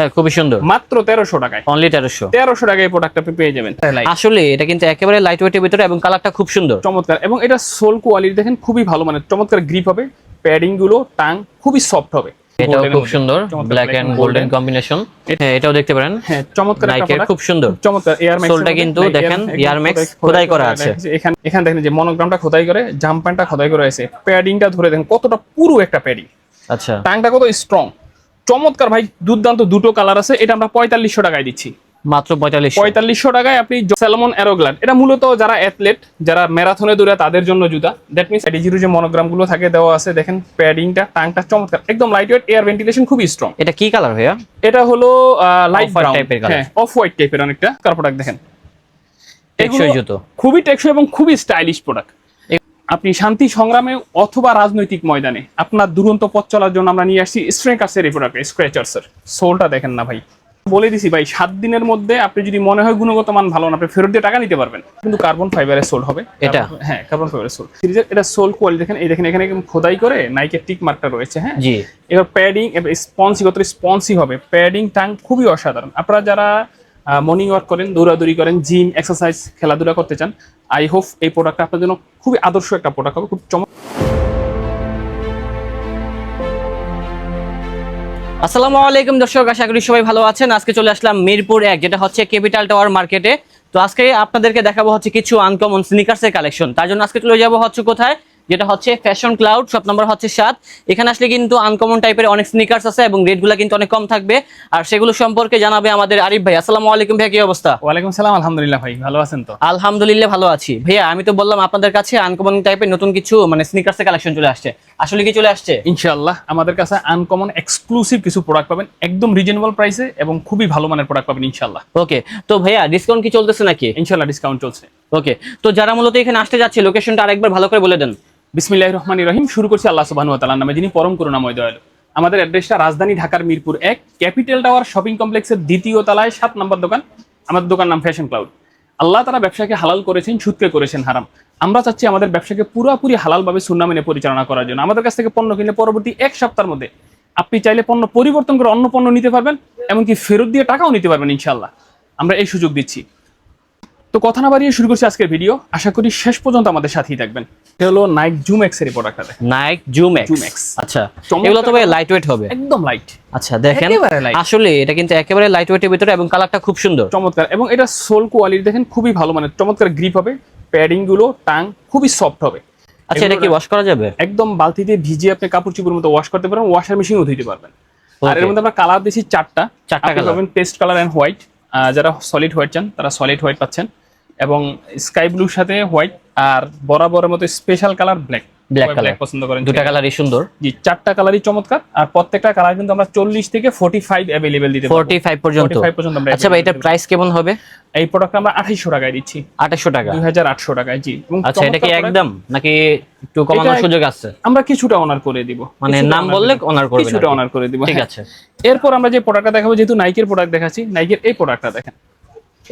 হ্যাঁ খুবই সুন্দর। মাত্র তেরোশো টাকায়। অনলি তেরোশো। তেরোশো টাকায় এই প্রোডাক্ট আপনি পেয়ে যাবেন। আসলে এটা কিন্তু একেবারে লাইট ওয়েটের ভিতরে এবং কালারটা খুব সুন্দর। চমৎকার। এবং এটা সোল কোয়ালিটি দেখেন খুবই ভালো মানে চমৎকার গ্রিপ হবে প্যাডিংগুলো টাং খুবই সফট হবে। এটাও খুব সুন্দর ব্ল্যাক এন্ড গোল্ডেন কম্বিনেশন হ্যাঁ এটাও দেখতে পারেন। হ্যাঁ চমৎকার নাইকের খুব সুন্দর। চমৎকার এয়ার ম্যাক্স সোলটা কিন্তু দেখেন, Max খোদাই করা আছে। এখানে এখানে দেখেন যে মনোগ্রামটা খোদাই করে জাম্প প্যান্টটা খোদাই করে আছে। প্যাডিংটা ধরে দেখেন কতটা পুরো একটা প্যাডিং আচ্ছা। টাংটা কত স্ট্রং চমৎকার ভাই দুর্দান্ত দুটো কালার আছে এটা আমরা পঁয়তাল্লিশশো টাকায় দিচ্ছি। মাত্র পঁয়তাল্লিশ পঁয়তাল্লিশশো টাকায় আপনি স্যালমন অ্যারোগ্লাড এটা মূলত যারা অ্যাথলেট যারা ম্যারাথনে দৌড়ে তাদের জন্য জুতা। দ্যাট মিনস জিরো যে মনোগ্রামগুলো থাকে দেওয়া আছে দেখেন প্যাডিংটা টাংটা চমৎকার একদম লাইট ওয়েট এয়ার ভেন্টিলেশন খুবই স্ট্রং এটা কি কালার ভাইয়া? এটা হলো লাইটের colour। হ্যাঁ অফ হোয়াইট টাইপের অনেকটা কার প্রোডাক্ট দেখেন। টেকসই এগুলো জুতো। খুবই টেকসই এবং খুবই স্টাইলিশ প্রোডাক্ট আপনি শান্তি সংগ্রামে অথবা রাজনৈতিক ময়দানে আপনার দুরন্ত পথ চলার জন্য আমরা নিয়ে আসছি স্ট্রেকার্সের এই প্রোডাক্ট স্ক্র্যাচার্সের সোলটা দেখেন না ভাই। বলে দিছি ভাই সাত দিনের মধ্যে আপনি যদি মনে হয় গুণগত মান ভালো না আপনি ফেরত দিয়ে টাকা নিতে পারবেন। কিন্তু কার্বন ফাইবারের সোল হবে। এটা? হ্যাঁ কার্বন ফাইবারের সোল সিরিজের এটা সোল কোয়ালিটি দেখেন এই দেখেন এখানে খোদাই করে নাইকের টিক মার্কটা রয়েছে হ্যাঁ? এবার প্যাডিং স্পন্সি কত স্পন্সি হবে। প্যাডিং টাং খুবই অসাধারণ। আপনারা যারা মর্নিং ওয়ার্ক করেন, দৌড়াদৌড়ি করেন জিম এক্সারসাইজ খেলাধুলা করতে চান আই হোপ এই প্রোডাক্টটা আপনার জন্য খুবই আদর্শ একটা প্রোডাক্ট হবে, খুব চমৎকার আসসালামু আলাইকুম দর্শক, আশা করি সবাই ভালো আছেন। আজকে চলে আসলাম মিরপুর এক, যেটা হচ্ছে ক্যাপিটাল টাওয়ার মার্কেটে তো আজকে আপনাদেরকে দেখাবো হচ্ছে কিছু আনকমন স্নিকার্সের কালেকশন তার জন্য আজকে চলে যাব হচ্ছে কোথায়? যেটা হচ্ছে ফ্যাশন ক্লাউড শপ নম্বর হচ্ছে সাত। এখানে আসলে কিন্তু আনকমন টাইপের অনেক স্নিকার্স আছে এবং রেটগুলো কিন্তু অনেক কম থাকবে। আর সেগুলো সম্পর্কে জানাবে আমাদের আরিফ ভাই। আসসালামু আলাইকুম ভাই কি অবস্থা? ওয়ালাইকুম সালাম আলহামদুলিল্লাহ ভাই ভালো আছেন তো? আলহামদুলিল্লাহ ভালো আছি। ভাইয়া আমি তো বললাম আপনাদের কাছে আনকমন টাইপের নতুন কিছু মানে স্নিকার্সের কালেকশন চলে আসছে। আসলে কি চলে আসছে? ইনশাআল্লাহ আমাদের কাছে আনকমন এক্সক্লুসিভ কিছু প্রোডাক্ট পাবেন একদম রিজনেবল প্রাইসে এবং খুবই ভালো মানের প্রোডাক্ট পাবেন ইনশাআল্লাহ। ওকে তো ভাইয়া ডিসকাউন্ট কি চলতেছে নাকি? ইনশাআল্লাহ ডিসকাউন্ট চলছে। ওকে তো যারা মূলত এখানে আসতে যাচ্ছে লোকেশনটা আরেকবার ভালো করে বলে দেন। বিসমিল্লাহ রহমান রহিম। শুরু করছি আল্লাহ সুবাহ তালার নামে, যিনি পরম করুণাময়, দয়ালু। আমাদের অ্যাড্রেসটা রাজধানী ঢাকার মিরপুর এক, ক্যাপিটাল টাওয়ার শপিং কমপ্লেক্সের দ্বিতীয় তলায়, সাত নম্বর দোকান। আমাদের দোকান নাম ফ্যাশন ক্লাউড। আল্লাহ তারা ব্যবসাকে হালাল করেছেন, সুদকে করেছেন হারাম। আমরা চাচ্ছি আমাদের ব্যবসাকে পুরোপুরি হালালভাবে সুন্না মেনে পরিচালনা করার জন্য। আমাদের কাছ থেকে পণ্য কিনলে পরবর্তী এক সপ্তাহের মধ্যে আপনি চাইলে পণ্য পরিবর্তন করে অন্য পণ্য নিতে পারবেন, এমনকি ফেরত দিয়ে টাকাও নিতে পারবেন ইনশাল্লাহ আমরা এই সুযোগ দিচ্ছি। তো কথা না বাড়িয়ে শুরু করছি আজকের ভিডিও আশা করি শেষ পর্যন্ত আমাদের সাথেই থাকবেন। এটা হলো নাইক জুম এক্সের প্রোডাক্টটা দেখেন Nike Zoom X Zoom X। আচ্ছা এগুলো তো ভাই লাইট ওয়েট হবে। একদম লাইট আচ্ছা দেখেন আসলে এটা কিন্তু একেবারে লাইট ওয়েটের ভিতরে এবং কালারটা খুব সুন্দর। চমৎকার। এবং এটা সোল কোয়ালিটি দেখেন খুবই ভালো মানে চমৎকার গ্রিপ হবে প্যাডিংগুলো টাং খুবই সফট হবে। আচ্ছা এটা কি ওয়াশ করা যাবে? একদম বালতিতে ভিজিয়ে আপনি কাপড় চুপড়ের মতো ওয়াশ করতে পারবেন ওয়াশার মেশিনও ধুইতে পারবেন। আর এর মধ্যে আমরা কালার দিয়েছি চারটা। চারটা। পাবেন পেস্ট কালার এন্ড হোয়াইট যারা সলিড হোয়াইট চান, তারা সলিড হোয়াইট পাচ্ছেন। এবং স্কাই ব্লুর সাথে হোয়াইট আর বরাবরের মতো special colour black Black color। পছন্দ করেন দুটা কালারই সুন্দর। জি চারটা কালারই চমৎকার। আর প্রত্যেকটা কালার কিন্তু আমরা চল্লিশ থেকে ফোর্টি ফাইভ অ্যাভেলেবেল দিতে 45 পর্যন্ত। 45 পর্যন্ত আমরা আচ্ছা ভাই এটা প্রাইস কেমন হবে? এই প্রোডাক্ট আমরা আঠাইশশো টাকায় দিচ্ছি। 2800 টাকা। দুই হাজার আটশো টাকায় জি। আচ্ছা এটা কি একদম? নাকি একটু কমানোর সুযোগ আছে? আমরা কিছুটা অনার করে দিব। মানে নাম বললে। অনার করবেন কিছুটা অনার করে দিব। ঠিক হ্যাঁ। আছে। এরপর আমরা যে প্রোডাক্টটা দেখাবো যেহেতু নাইকের প্রোডাক্ট দেখাচ্ছি নাইকের এই প্রোডাক্টটা দেখেন।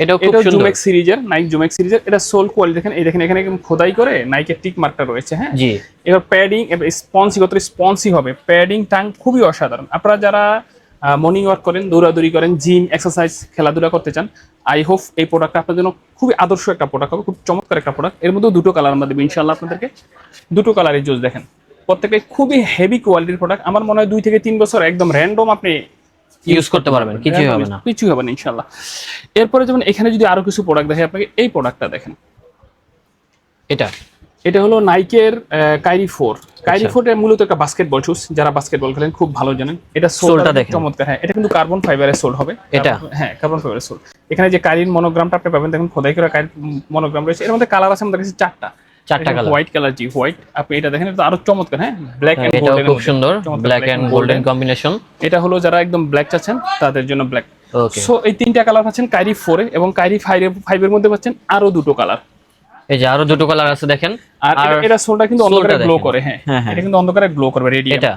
এটাও খুব এটা সুন্দর। জুমেক্স সিরিজের নাইক জুমেক্স সিরিজের। এটা সোল কোয়ালিটি দেখেন এই দেখেন এখানে খোদাই করে নাইকের টিক মার্কটা রয়েছে হ্যাঁ? জি। এবার প্যাডিং স্পন্সি কত স্পন্সি হবে? প্যাডিং টাং খুবই অসাধারণ। আপনারা যারা মর্নিং ওয়ার্ক করেন দৌড়াদৌড়ি করেন জিম এক্সারসাইজ খেলাধুলা করতে চান আই হোপ এই প্রোডাক্টটা আপনার জন্য খুবই আদর্শ একটা প্রোডাক্ট হবে খুব চমৎকার একটা প্রোডাক্টের মধ্যে দুটো কালার আমরা দেবো ইনশাল্লাহ আপনাদেরকে। দুটো কালারের জুস দেখেন। প্রত্যেকটাই খুবই হেভি কোয়ালিটির প্রোডাক্ট আমার মনে হয় দুই থেকে তিন বছর একদম র্যান্ডম আপনি ইউজ করতে পারবেন কিছুই হবে না। কিছুই হবে না ইনশাল্লাহ এরপরে যেমন এখানে যদি আরও কিছু প্রোডাক্ট দেখে আপনাকে এই প্রোডাক্টটা দেখেন। এটা? এটা হলো নাইকের কাইরি ফোর কাইরি। ফোর মূলত একটা বাস্কেটবল শুজ যারা বাস্কেটবল খেলেন খুব ভালো জানেন। এটা সোলটা দেখেন। চমৎকার হ্যাঁ এটা কিন্তু কার্বন ফাইবারের সোল হবে। এটা? হ্যাঁ কার্বন ফাইবারের সোল এখানে যে কারির মনোগ্রামটা আপনি পাবেন দেখুন খোদাই করা কারির মনোগ্রাম রয়েছে। এর মধ্যে কালার আছে আমাদের কাছে চারটা। চারটা কালার হোয়াইট কালার জি হোয়াইট আপনি এটা দেখেন এটা আরও চমৎকার হ্যাঁ? ব্ল্যাক এন্ড এটাও খুব সুন্দর। Black black and golden combination এটা হলো যারা একদম ব্ল্যাক চাচ্ছেন তাদের জন্য ব্ল্যাক সো এই তিনটা কালার পাচ্ছেন কাইরি ফোরে এবং কাইরি ফাইভের মধ্যে পাচ্ছেন আরও দুটো কালার এই যে আরও দুটো কালার আছে দেখেন। আর এটা- সোলটা কিন্তু অন্ধকারে গ্লো করে হ্যাঁ। হ্যাঁ, হ্যাঁ। এটা কিন্তু অন্ধকারে গ্লো করবে রেডিয়াম এটা,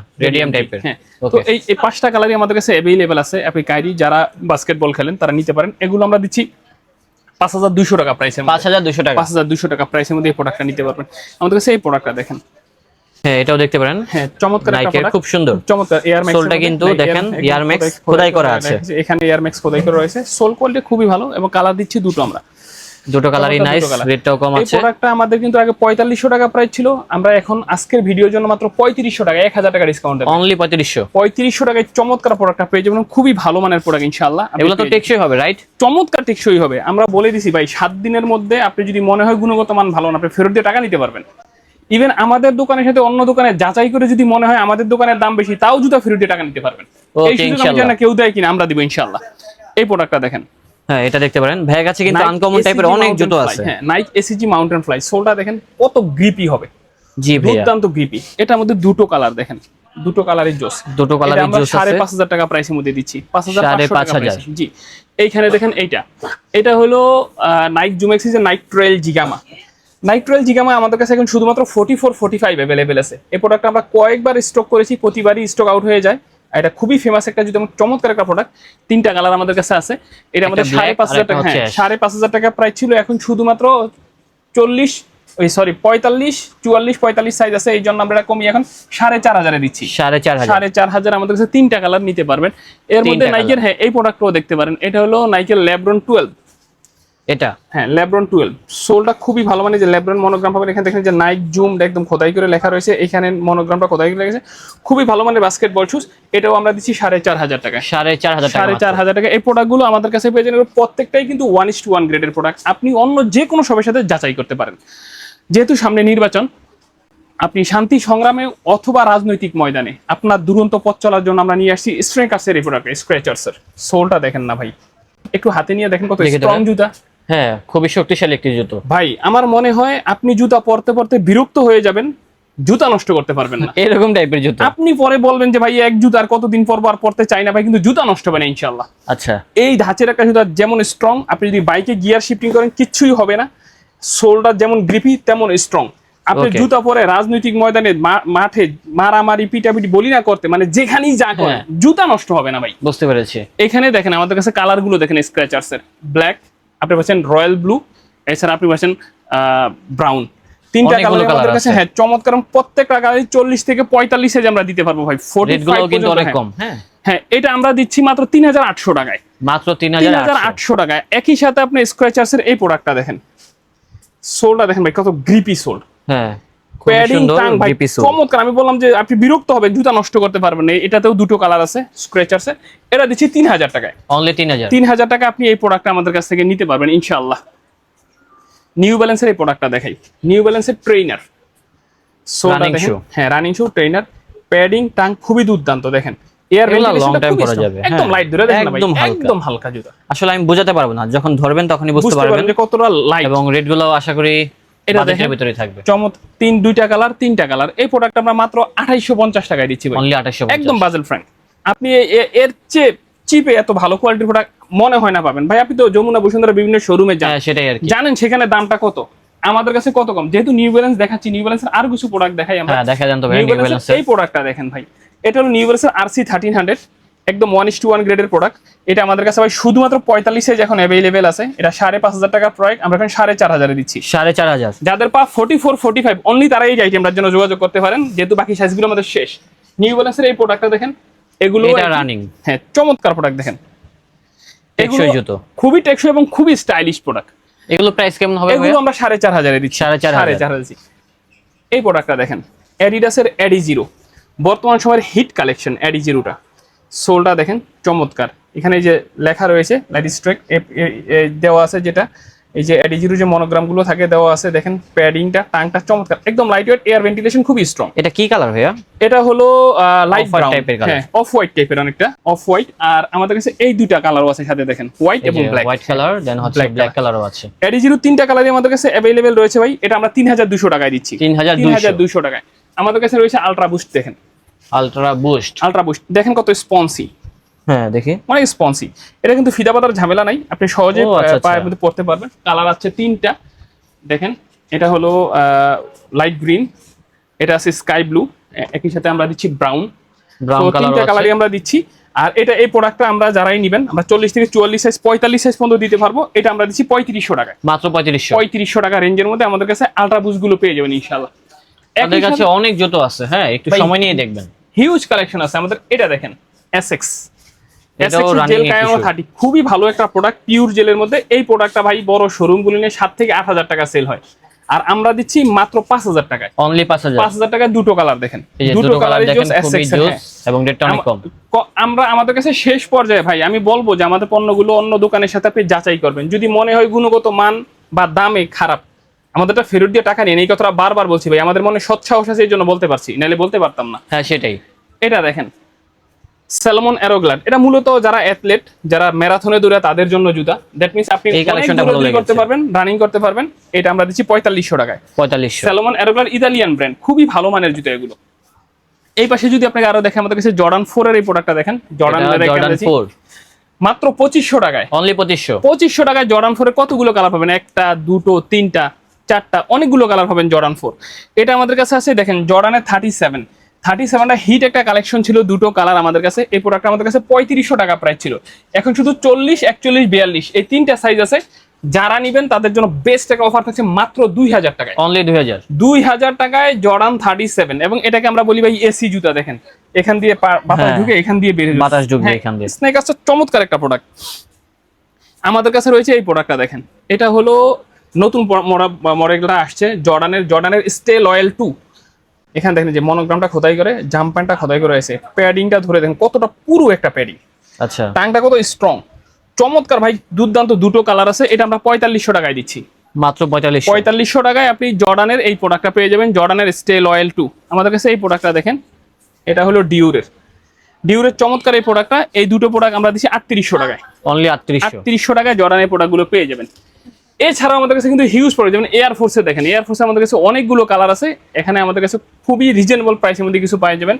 type হ্যাঁ। তো এই এই পাঁচটা কালারই আমাদের কাছে অ্যাভেলেবেল আছে। আপনি কাইরি যারা বাস্কেটবল খেলেন তারা নিতে পারেন। এগুলো আমরা দিচ্ছি পাঁচ হাজার দুশো টাকা প্রাইসের পাঁচ হাজার দুশো টাকা। পাঁচ হাজার দুশো টাকা প্রাইসের মধ্যে এই প্রোডাক্টটা নিতে পারবেন। আমাদের কাছে এই প্রোডাক্টটা দেখেন। হ্যাঁ এটাও দেখতে পারেন। হ্যাঁ চমৎকার একটা নাইকের খুব সুন্দর। চমৎকার এয়ার ম্যাক্স সোলটা কিন্তু দেখেন, এয়ার ম্যাক্স খোদাই করা আছে। এখানে এয়ার ম্যাক্স খোদাই করা রয়েছে। সোল কোয়ালিটি খুবই ভালো এবং কালার দিচ্ছি দুটো আমরা। দুটো কালারই নাইস। রেটটাও কম এই প্রোডাক্টটা আমাদের কিন্তু আগে পঁয়তাল্লিশশো টাকা প্রাইস ছিল। আমরা এখন আজকের ভিডিওর জন্য মাত্র পঁয়ত্রিশশো টাকা এক হাজার টাকা ডিসকাউন্ট অনলি পঁয়ত্রিশশো। পঁয়ত্রিশশো টাকায় চমৎকার প্রোডাক্টটা পেয়ে যাবেন। খুবই ভালো মানের প্রোডাক্ট ইনশাল্লাহ আপনি এগুলো তো টেকসই হবে রাইট চমৎকার টেকসই হবে। আমরা বলে দিছি ভাই সাত দিনের মধ্যে আপনি যদি মনে হয় গুণগত মান ভালো না আপনি ফেরত দিয়ে টাকা নিতে পারবেন। ইভেন আমাদের দোকানের সাথে অন্য দোকানে যাচাই করে যদি মনে হয় আমাদের দোকানের দাম বেশি তাও জুতা ফেরত দিয়ে টাকা নিতে পারবেন। এই সুযোগ আমি জানি না কেউ দেয় কিনা আমরা দিব ইনশাল্লাহ এই প্রোডাক্টটা দেখেন। হ্যাঁ এটা দেখতে পারেন। ভ্যাগ আছে কিন্তু আনকমন টাইপের অনেক জুতো আছে। হ্যাঁ নাইক এসিজি মাউন্টেন ফ্লাই সোলটা দেখেন কত গ্রিপি হবে। জি ভাইয়া। দুর্দান্ত গ্রিপি এটার মধ্যে দুটো কালার দেখেন। দুটো কালারের জোস দুটো কালারের জোস আছে। পাঁচ হাজার টাকা প্রাইসের মধ্যে দিচ্ছি। পাঁচ হাজার সাড়ে পাঁচশো পাঁচ টাকা জি। এইখানে দেখেন এইটা। এটা হলো Nike জুমেক্সিসের Nike trail Zegama Nike trail Zegama আমাদের কাছে এখন শুধুমাত্র forty four forty five available আছে। এই প্রোডাক্ট আমরা কয়েকবার স্টক করেছি প্রতিবারই স্টক আউট হয়ে যায়। এটা খুবই ফেমাস একটা যদি আমার চমৎকার একটা প্রোডাক্ট তিনটা কালার আমাদের কাছে আছে। এটা আমাদের সাড়ে পাঁচ হাজার টাকা হ্যাঁ সাড়ে পাঁচ হাজার টাকা প্রায় ছিল এখন শুধুমাত্র চল্লিশ ওই সরি পঁয়তাল্লিশ চুয়াল্লিশ পঁয়তাল্লিশ সাইজ আছে এই জন্য আমরা কমিয়ে এখন সাড়ে চার হাজারে দিচ্ছি। সাড়ে চার সাড়ে চার হাজার আমাদের কাছে তিনটা কালার নিতে পারবেন। এর মধ্যে নাইকের হ্যাঁ এই প্রোডাক্টটাও দেখতে পারেন। এটা হলো নাইকের ল্যাব্রন টুয়েলভ এটা? হ্যাঁ ল্যাব্রন টুয়েলভ সোলটা খুবই ভালো মানে যে ল্যাব্রন মনোগ্রাম পাবেন এখানে দেখেন যে নাইক জুম একদম খোদাই করে লেখা রয়েছে এখানে মনোগ্রামটা খোদাই করে লেগেছে খুবই ভালো মানে বাস্কেটবল শুজ এটাও আমরা দিচ্ছি সাড়ে চার হাজার টাকা সাড়ে চার হাজার টাকা সাড়ে চার। হাজার টাকা এই প্রোডাক্টগুলো আমাদের কাছে পেয়ে যাবেন প্রত্যেকটাই কিন্তু ওয়ান ইস টু ওয়ান গ্রেডের প্রোডাক্ট আপনি অন্য যে কোনো সবের সাথে যাচাই করতে পারেন। যেহেতু সামনে নির্বাচন আপনি শান্তি সংগ্রামে অথবা রাজনৈতিক ময়দানে আপনার দুরন্ত পথ চলার জন্য আমরা নিয়ে আসছি স্ট্রেকার্সের এই প্রোডাক্ট স্ক্র্যাচার্সের সোলটা দেখেন না ভাই। একটু হাতে নিয়ে দেখেন কত স্ট্রং জুতা। হ্যাঁ খুবই শক্তিশালী একটি জুতো। ভাই আমার মনে হয় আপনি জুতা পরতে পরতে বিরক্ত হয়ে যাবেন জুতা নষ্ট করতে পারবেন না। এরকম টাইপের জুতো। আপনি পরে বলবেন যে ভাই এক জুতার কতদিন পর আর পরতে চাই না ভাই কিন্তু জুতা নষ্ট হবে না ইনশাল্লাহ আচ্ছা। এই ধাঁচের একটা জুতা যেমন স্ট্রং আপনি যদি বাইকে গিয়ার শিফটিং করেন কিচ্ছুই হবে না। সোলটা যেমন গ্রিপি তেমন স্ট্রং আপনি জুতা পরে রাজনৈতিক ময়দানে মাঠে মারামারি পিটাপিটি বলি না করতে মানে যেখানেই যা করেন হ্যাঁ। জুতা নষ্ট হবে না ভাই। বুঝতে পেরেছি। এখানে দেখেন আমাদের কাছে কালারগুলো দেখেন স্ক্র্যাচার্স এর ব্ল্যাক আপনি পাচ্ছেন রয়্যাল ব্লু এছাড়া আপনি পাচ্ছেন ব্রাউন। তিনটা কালার আমাদের কাছে হ্যাঁ চমৎকার প্রত্যেকটা কালারই চল্লিশ থেকে পঁয়তাল্লিশ সাইজ আমরা দিতে পারব ভাই ফোর্টি কিন্তু অনেক কম হ্যাঁ। হ্যাঁ এটা আমরা দিচ্ছি মাত্র তিন হাজার আটশো টাকায়। মাত্র তিন হাজার আটশো। টাকায়। একই সাথে আপনি স্ক্র্যাচার্স এর এই প্রোডাক্টটা দেখেন। সোলটা দেখেন ভাই কত গ্রিপি সোল হ্যাঁ। প্যাডিং টাং ভাই চমৎকার। আমি বললাম যে আপনি বিরক্ত জুতা নষ্ট করতে পারবেন না। এটাতেও দুটো কালার আছে স্ক্র্যাচার্স এর এটা দিচ্ছি তিন হাজার টাকায়। অনলি তিন হাজার। তিন হাজার টাকা আপনি এই প্রোডাক্টটা আমাদের কাছ থেকে নিতে পারবেন ইনশাআল্লাহ। নিউ ব্যালেন্সের এই প্রোডাক্টটা দেখাই। নিউ ব্যালেন্সের ট্রেনার হ্যাঁ running shoe trainer padding tongue খুবই দুর্দান্ত দেখেন। এয়ার এগুলা long পরা যাবে, একদম হ্যাঁ। লাইট ধরে দেখেন ভাই, একদম হালকা। জুতা। আসলে আমি বোঝাতে পারব না যখন ধরবেন তখনই বুঝতে পারবেন। যে কতটা লাইট এবং রেটগুলো আশা করি এটা দেখেন। ভিতরে থাকবে। চমৎ তিন দুইটা কালার তিনটা কালার। এই প্রোডাক্ট আমরা মাত্র আঠাইশো পঞ্চাশ টাকায় দিচ্ছি ভাই। একদম বাজেল ফ্রেন্ড। আপনি এর চেয়ে চিপে এত ভালো কোয়ালিটির প্রোডাক্ট মনে হয় না পাবেন। ভাই আপনি তো যমুনা বসুন্ধরা বিভিন্ন শোরুমে যান। হ্যাঁ সেটাই আর জানেন সেখানে দামটা কত? আমাদের কাছে কত কম? যেহেতু নিউ ব্যালেন্স দেখাচ্ছি নিউ ব্যালেন্সের আর কিছু প্রোডাক্ট দেখাই আমরা। হ্যাঁ দেখা যান তো ভাই নিউ নিউ ব্যালেন্সের ব্যালেন্সের এই প্রোডাক্টটা দেখেন ভাই। এটা হলো নিউ ব্যালেন্সের আরসি থার্টিন হান্ড্রেড একদম ওয়ান ইস টু ওয়ান গ্রেডের প্রোডাক্ট এটা আমাদের কাছে ভাই শুধুমাত্র পঁয়তাল্লিশ সাইজ এখন অ্যাভেলেবেল আছে। এটা সাড়ে পাঁচ হাজার টাকার প্রোডাক্ট আমরা এখন সাড়ে চার হাজারে দিচ্ছি। সাড়ে চার হাজার। যাদের পা forty four forty five only তারা এই আইটেমটার জন্য যোগাযোগ করতে পারেন। যেহেতু বাকি সাইজগুলো আমাদের শেষ। নিউ ব্যালেন্সের এই প্রোডাক্টটা দেখেন এগুলো রানিং হ্যাঁ চমৎকার প্রোডাক্ট দেখেন। টেকসই এগুলো জুতো। খুবই টেকসই এবং খুবই স্টাইলিশ প্রোডাক্ট এগুলো প্রাইস কেমন হবে এগুলো আমরা সাড়ে চার হাজারে দিচ্ছি। সাড়ে চার হাজার। চার হাজার। এই প্রোডাক্টটা দেখেন অ্যাডিডাসের অ্যাডি জিরো বর্তমান সময়ের হিট কালেকশন অ্যাডি জিরোটা সোলটা দেখেন চমৎকার। এখানে এই যে লেখা রয়েছে লাইট স্ট্রেক দেওয়া আছে যেটা। এই যে অ্যাডি জিরো যে মনোগ্রামগুলো থাকে দেওয়া আছে দেখেন প্যাডিংটা টাংটা চমৎকার। একদম লাইট ওয়েট এয়ার ভেন্টিলেশন খুবই স্ট্রং এটা কি কালার ভাইয়া? এটা হলো লাইট ব্রাউন colour। হ্যাঁ অফ হোয়াইট টাইপের অনেকটা। অফ হোয়াইট আর আমাদের কাছে এই দুইটা কালারও আছে সাথে দেখেন হোয়াইট এবং ব্ল্যাক হোয়াইট কালার দেন হচ্ছে ব্ল্যাক কালারও আছে। জিরো তিনটা কালারই আমাদের কাছে অ্যাভেলেবেল রয়েছে ভাই এটা আমরা তিন হাজার দুশো টাকায় দিচ্ছি। 3200 তিন হাজার দুশো টাকায়। আমাদের কাছে রয়েছে আলট্রা বুস্ট দেখেন। আলট্রা বুস্ট আলট্রা বুস্ট দেখেন কত স্পন্সি হ্যাঁ দেখি। অনেক স্পন্সি এটা কিন্তু ফিদা পাতার ঝামেলা নাই। আপনি সহজে আচ্ছা, পায়ের আচ্ছা। মধ্যে পড়তে পারবেন। কালার আছে তিনটা। দেখেন এটা হলো লাইট গ্রিন এটা আছে স্কাই ব্লু একই সাথে আমরা দিচ্ছি ব্রাউন ব্রাউন তো কালার তিনটা কালারই আমরা দিচ্ছি। আর এটা এই প্রোডাক্টটা আমরা যারাই নেবেন আমরা চল্লিশ থেকে চুয়াল্লিশ সাইজ পঁয়তাল্লিশ সাইজ পর্যন্ত দিতে পারব। এটা আমরা দিচ্ছি পঁয়ত্রিশশো টাকায়। মাত্র পঁয়ত্রিশশো। পঁয়ত্রিশশো টাকা রেঞ্জের মধ্যে আমাদের কাছে আলট্রা বুসগুলো পেয়ে যাবেন ইনশাল্লাহ তাদের কাছে অনেক জুতো আছে হ্যাঁ একটু সময় নিয়ে দেখবেন। হিউজ কালেকশন আছে আমাদের এটা দেখেন এসএক্স খুবই ভালো একটা প্রোডাক্ট পিওর জেলের মধ্যে। এই প্রোডাক্টটা ভাই বড় শোরুম গুলি নিয়ে সাত থেকে আট হাজার টাকা সেল হয়। আর আমরা দিচ্ছি মাত্র পাঁচ হাজার টাকায়। অনলি পাঁচ হাজার। পাঁচ হাজার টাকায় দুটো কালার দেখেন। দুটো কালার হ্যাঁ। এবং আমরা আমাদের কাছে শেষ পর্যায়ে ভাই আমি বলব যে আমাদের পণ্যগুলো অন্য দোকানের সাথে আপনি যাচাই করবেন। যদি মনে হয় গুণগত মান বা দামে খারাপ আমাদেরটা ফেরত দিয়ে টাকা নিয়ে এই কথাটা বারবার বলছি ভাই। আমাদের মনে সৎ সাহস আছে এই জন্য বলতে পারছি। নাহলে বলতে পারতাম না। হ্যাঁ সেটাই। এটা দেখেন। স্যালমন অ্যারোগ্লাড এটা মূলত যারা অ্যাথলেট যারা ম্যারাথনে দৌড়ে তাদের জন্য জুতা। দ্যাট মিনস আপনি করতে পারবেন রানিং করতে পারবেন। এটা আমরা দিচ্ছি পঁয়তাল্লিশশো টাকায়। পঁয়তাল্লিশশো। স্যালমন অ্যারোগ্লাড ইতালিয়ান ব্র্যান্ড খুবই ভালো মানের জুতো এগুলো। এই পাশে যদি আপনাকে আরও দেখে আমাদের কাছে জর্ডান ফোর এর এই প্রোডাক্টটা দেখেন। জর্ডান জর্ডান ফোর মাত্র পঁচিশশো টাকায়। অনলি পঁচিশশো। পঁচিশশো টাকায় জর্ডান ফোরের কতগুলো কালার পাবেন? একটা দুটো তিনটা। চারটা অনেকগুলো কালার পাবেন জর্ডান ফোর এটা আমাদের কাছে আছে দেখেন জর্ডানের থার্টি সেভেন থার্টি সেভেনটা হিট একটা কালেকশন ছিল দুটো কালার আমাদের কাছে। এই প্রোডাক্ট আমাদের কাছে পঁয়ত্রিশশো টাকা প্রাইস ছিল। এখন শুধু চল্লিশ একচল্লিশ বিয়াল্লিশ এই তিনটা সাইজ আছে। যারা নিবেন তাদের জন্য বেস্ট একটা অফার থাকছে মাত্র দুই হাজার টাকায়। অনলি দুই হাজার। দুই হাজার টাকায় জর্ডান থার্টি সেভেন এবং এটাকে আমরা বলি ভাই এসি জুতা দেখেন। এখান দিয়ে বাতাস হ্যাঁ। ঢুকে এখান দিয়ে বেরিয়ে বাতাস ঢুকবে এখান দিয়ে। স্নেকাসটা চমৎকার একটা প্রোডাক্ট আমাদের কাছে রয়েছে এই প্রোডাক্টটা দেখেন। এটা হলো নতুন মডেলটা আসছে জর্ডানের জর্ডানের স্টে লয়েল টু এখানে দেখেন যে মনোগ্রামটা খোদাই করে জাম্প প্যান্টটা খোদাই করে আছে। প্যাডিংটা ধরে দেখেন কতটা পুরো একটা প্যাডিং আচ্ছা। টাংটা কত স্ট্রং চমৎকার ভাই দুর্দান্ত দুটো কালার আছে এটা আমরা পঁয়তাল্লিশশো টাকায় দিচ্ছি। মাত্র পঁয়তাল্লিশ পঁয়তাল্লিশশো টাকায় আপনি জর্ডানের এই প্রোডাক্টটা পেয়ে যাবেন জর্ডানের স্টে লয়েল টু আমাদের কাছে এই প্রোডাক্টটা দেখেন এটা হলো ডিউরের ডিউরের চমৎকার এই প্রোডাক্টটা এই দুটো প্রোডাক্ট আমরা দিচ্ছি আটত্রিশশো টাকায়। অনলি আটত্রিশ আটত্রিশশো টাকায় জর্ডানের প্রোডাক্টগুলো পেয়ে যাবেন। এছাড়াও আমাদের কাছে কিন্তু হিউজ প্রোডাক্ট যেমন এয়ার ফোর্সে দেখেন এয়ার ফোর্সে আমাদের কাছে অনেকগুলো কালার আছে। এখানে আমাদের কাছে খুবই রিজনেবল প্রাইসের মধ্যে কিছু পাওয়া যাবেন।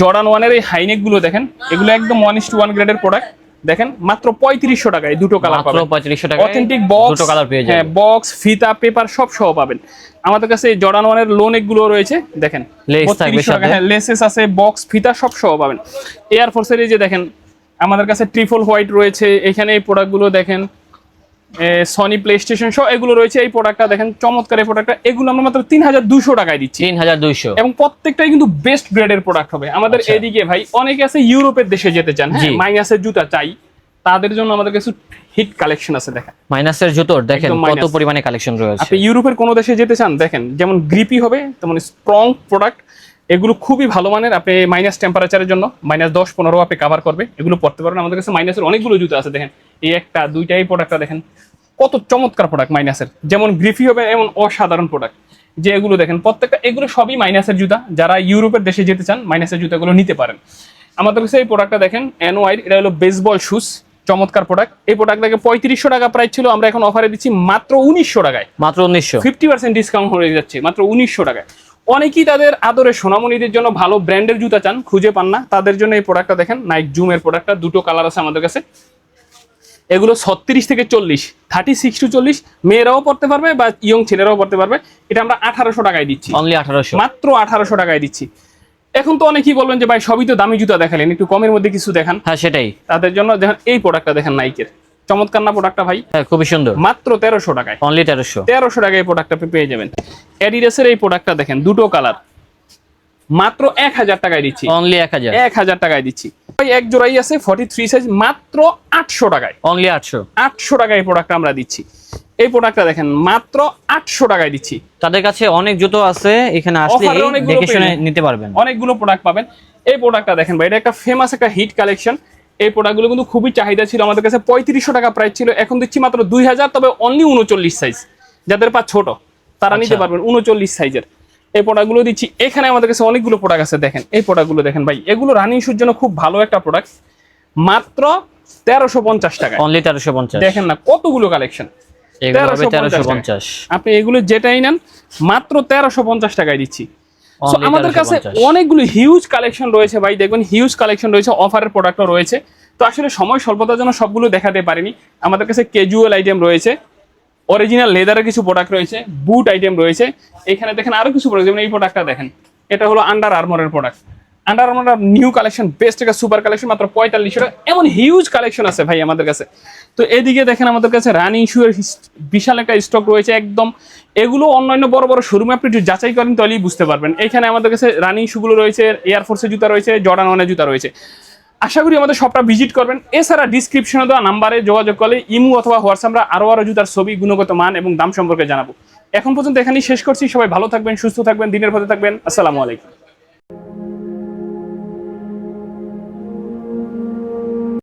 জর্ডান ওয়ানের এই হাইনেকগুলো দেখেন এগুলো একদম ওয়ান ইস টু ওয়ান গ্রেডের প্রোডাক্ট দেখেন মাত্র পঁয়ত্রিশশো টাকায় দুটো কালার পাবেন। পঁয়ত্রিশশো টাকা অথেন্টিক বক্স দুটো কালার পেয়ে হ্যাঁ বক্স ফিতা পেপার সব সহ পাবেন। আমাদের কাছে জর্ডান ওয়ানের লোনগুলো রয়েছে দেখেন Lace থাকবে 32 টাকা, সাথে। হ্যাঁ লেসেস আছে বক্স ফিতা সব সহ পাবেন। এয়ার ফোর্সের এই যে দেখেন আমাদের কাছে ট্রিপল হোয়াইট রয়েছে। এখানে এই প্রোডাক্টগুলো দেখেন সনি প্লে স্টেশন সহ এগুলো রয়েছে। এই প্রোডাক্টটা দেখেন চমৎকার এই প্রোডাক্টটা এগুলো আমরা মাত্র তিন হাজার দুশো টাকায় দিচ্ছি। তিন হাজার দুইশো। এবং প্রত্যেকটাই কিন্তু বেস্ট গ্রেডের প্রোডাক্ট হবে। আমাদের আচ্ছা। এদিকে ভাই অনেকে আছে ইউরোপের দেশে যেতে চান হ্যাঁ? মাইনাসের জুতা চাই। তাদের জন্য আমাদের কিছু হিট কালেকশন আছে দেখেন। মাইনাসের জুতোর দেখেন কত পরিমাণে কালেকশন রয়েছে। আপনি ইউরোপের কোনো দেশে যেতে চান দেখেন যেমন গ্রিপি হবে তেমন স্ট্রং প্রোডাক্ট এগুলো খুবই ভালো মানের আপনি মাইনাস টেম্পারেচারের জন্য মাইনাস দশ পনেরো আপনি কাভার করবে। এগুলো পড়তে পারবেন। আমাদের কাছে মাইনাসের অনেকগুলো জুতো আছে দেখেন। এই একটা দুইটাই প্রোডাক্টটা দেখেন। কত চমৎকার প্রোডাক্ট মাইনাসের যেমন গ্রিফি হবে এমন অসাধারণ প্রোডাক্ট যে এগুলো দেখেন প্রত্যেকটা এগুলো সবই মাইনাসের জুতা। যারা ইউরোপের দেশে যেতে চান মাইনাসের জুতাগুলো নিতে পারেন। আমাদের কাছে এই প্রোডাক্টটা দেখেন অ্যানোয়াইড এটা হলো বেসবল শুজ চমৎকার প্রোডাক্ট এই প্রোডাক্টটাকে পঁয়ত্রিশশো টাকা প্রাইস ছিল। আমরা এখন অফারে দিচ্ছি মাত্র উনিশশো টাকায়। মাত্র উনিশশো। ফিফটি পার্সেন্ট ডিসকাউন্ট হয়ে যাচ্ছে মাত্র উনিশশো টাকায়। অনেকেই তাদের আদরে সোনামণিদের জন্য ভালো ব্র্যান্ডের জুতা চান খুঁজে পান না। তাদের জন্য এই প্রোডাক্টটা দেখেন নাইক জুমের প্রোডাক্টটা দুটো কালার আছে আমাদের কাছে। এগুলো ছত্রিশ থেকে চল্লিশ থার্টি সিক্স টু চল্লিশ মেয়েরাও পড়তে পারবে বা ইয়ং ছেলেরাও পড়তে পারবে। এটা আমরা আঠারোশো টাকায় দিচ্ছি। অনলি আঠারোশো। মাত্র আঠারোশো টাকায় দিচ্ছি। এখন তো অনেকেই বলবেন যে ভাই সবই তো দামি জুতা দেখালেন একটু কমের মধ্যে কিছু দেখান। হ্যাঁ সেটাই। তাদের জন্য দেখেন এই প্রোডাক্টটা দেখেন নাইকের চমৎকার না প্রোডাক্টটা ভাই? হ্যাঁ খুবই সুন্দর। মাত্র তেরোশো টাকায়। অনলি তেরোশো। তেরোশো টাকায় এই প্রোডাক্টটা আপনি পেয়ে যাবেন। অ্যাডিডাসের এই প্রোডাক্টটা দেখেন দুটো কালার মাত্র এক হাজার টাকায় দিচ্ছি। অনলি এক হাজার। এক হাজার টাকায় দিচ্ছি। এক জোড়াই আছে ফর্টি থ্রি সাইজ মাত্র আটশো টাকায়। অনলি আটশো। আটশো টাকায় এই প্রোডাক্টটা আমরা দিচ্ছি। এই প্রোডাক্টটা দেখেন মাত্র আটশো টাকায় দিচ্ছি। তাদের কাছে অনেক জুতো আছে এখানে আসলে দেখে শুনে নিতে পারবেন। অনেকগুলো প্রোডাক্ট পাবেন। এই প্রোডাক্টটা দেখেন ভাই এটা একটা ফেমাস একটা হিট কালেকশন এই প্রোডাক্টগুলো কিন্তু খুবই চাহিদা ছিল। আমাদের কাছে পঁয়ত্রিশশো টাকা প্রাইস ছিল। এখন দিচ্ছি মাত্র দুই হাজার তবে অনলি উনচল্লিশ সাইজ যাদের পা ছোট তারা নিতে আচ্ছা। পারবেন উনচল্লিশ সাইজের এই প্রোডাক্টগুলো দিচ্ছি। এখানে আমাদের কাছে অনেকগুলো প্রোডাক্ট আছে দেখেন। এই প্রোডাক্টগুলো দেখেন ভাই। এগুলো রানিং শুর জন্য খুব ভালো একটা প্রোডাক্ট মাত্র তেরোশো পঞ্চাশ টাকা অনলি তেরোশো পঞ্চাশ। দেখেন না কতগুলো কালেকশন এগুলো হবে 1350 তেরোশো পঞ্চাশ। আপনি এগুলো যেটাই নেন মাত্র তেরোশো পঞ্চাশ টাকায় দিচ্ছি। Only আমাদের কাছে অনেকগুলো হিউজ কালেকশন রয়েছে ভাই। দেখবেন হিউজ কালেকশন রয়েছে অফারের প্রোডাক্টও রয়েছে। তো আসলে সময় স্বল্পতার জন্য সবগুলো দেখাতে পারিনি। আমাদের কাছে ক্যাজুয়াল আইটেম রয়েছে অরিজিনাল লেদারের কিছু প্রোডাক্ট রয়েছে বুট আইটেম রয়েছে। এখানে দেখেন আরও কিছু প্রোডাক্ট যেমন এই প্রোডাক্টটা দেখেন। এটা হলো under আর্মরের product Under Armour new collection best একটা সুপার কালেকশন মাত্র পঁয়তাল্লিশ এমন হিউজ কালেকশন আছে ভাই আমাদের কাছে। তো এদিকে দেখেন আমাদের কাছে রানিং শু এর বিশাল একটা স্টক রয়েছে একদম। এগুলো অন্যান্য বড় বড় শোরুমে আপনি যাচাই করেন তাহলেই বুঝতে পারবেন। এখানে আমাদের কাছে রানিং শুগুলো রয়েছে এয়ারফোর্সের জুতা রয়েছে জর্ডান ওয়ানের জুতা রয়েছে। আশা করি আমাদের শপটা ভিজিট করবেন। এছাড়া ডিসক্রিপশনে দেওয়া নাম্বারে যোগাযোগ করলে ইমু অথবা হোয়াটসঅ্যাপ আমরা আরও আরও জুতার ছবি, গুণগত মান এবং দাম সম্পর্কে জানাব। এখন পর্যন্ত এখানেই শেষ করছি। সবাই ভালো থাকবেন, সুস্থ থাকবেন, দিনের পথে থাকবেন। আসসালামু আলাইকুম।